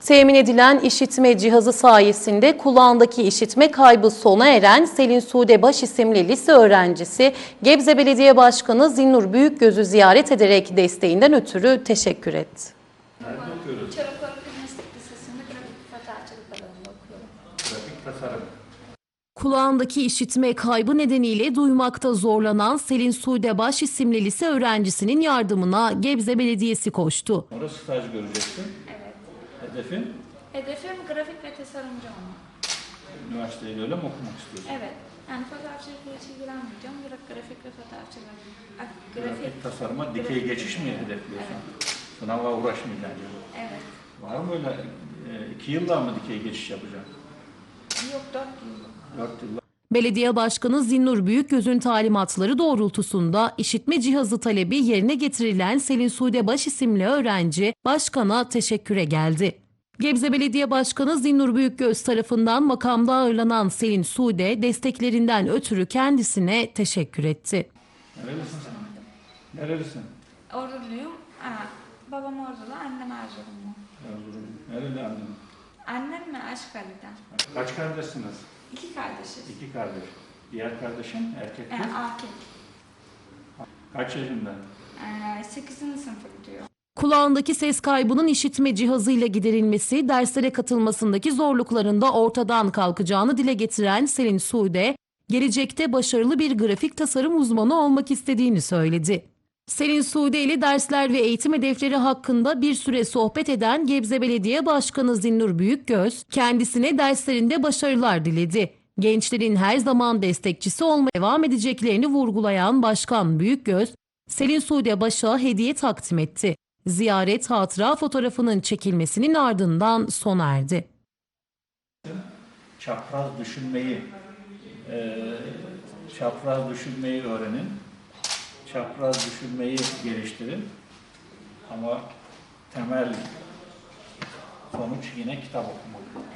Temin edilen işitme cihazı sayesinde kulağındaki işitme kaybı sona eren Selin Sude Baş isimli lise öğrencisi Gebze Belediye Başkanı Zinnur Büyükgöz'ü ziyaret ederek desteğinden ötürü teşekkür etti. Çorakörkü Meslek Lisesi'nde grafik fotoğrafçılık alanında okuyorum. Grafik tasarım. Kulağındaki işitme kaybı nedeniyle duymakta zorlanan Selin Sude Baş isimli lise öğrencisinin yardımına Gebze Belediyesi koştu. Orada staj göreceksin. Evet. Hedefin Hedefim grafik ve tasarımcı olmak. üniversiteyi öyle mi okumak istiyorsun? Evet. Yani fotoğrafçılıkla hiç ilgilenmeyeceğim. Grafik ve fotoğrafçılık. Ah, Grafik. Grafik tasarıma dikey geçiş mi hedefliyorsun? Sınava uğraşmayacaksın. Evet. Var mı öyle e, iki yılda mı dikey geçiş yapacaksın? Yok dört yıl. Dört yılda. Belediye Başkanı Zinnur Büyükgöz'ün talimatları doğrultusunda işitme cihazı talebi yerine getirilen Selin Sude Baş isimli öğrenci başkana teşekküre geldi. Gebze Belediye Başkanı Zinnur Büyükgöz tarafından makamda ağırlanan Selin Sude desteklerinden ötürü kendisine teşekkür etti. Nerelisin sen? Nerelisin? Orduluyum. Aa, babam Ordulu, annem Erzurumlu. Erzurum. Nereli annen? Annem mi Aşkali'den? Kaç kardeşsiniz? İki kardeşiz. İki kardeş. Diğer kardeşin erkek mi? Yani erkek. Kaç yaşında? Ee, 8. sınıfa gidiyor. Kulağındaki ses kaybının işitme cihazıyla giderilmesi derslere katılmasındaki zorlukların da ortadan kalkacağını dile getiren Selin Sude, gelecekte başarılı bir grafik tasarım uzmanı olmak istediğini söyledi. Selin Sude ile dersler ve eğitim hedefleri hakkında bir süre sohbet eden Gebze Belediye Başkanı Zinnur Büyükgöz, kendisine derslerinde başarılar diledi. Gençlerin her zaman destekçisi olmaya devam edeceklerini vurgulayan Başkan Büyükgöz, Selin Sude Baş'a hediye takdim etti. Ziyaret hatıra fotoğrafının çekilmesinin ardından sona erdi. çapraz düşünmeyi e, çapraz düşünmeyi öğrenin. Çapraz düşünmeyi geliştirin. Ama temel sonuç yine kitap okumak.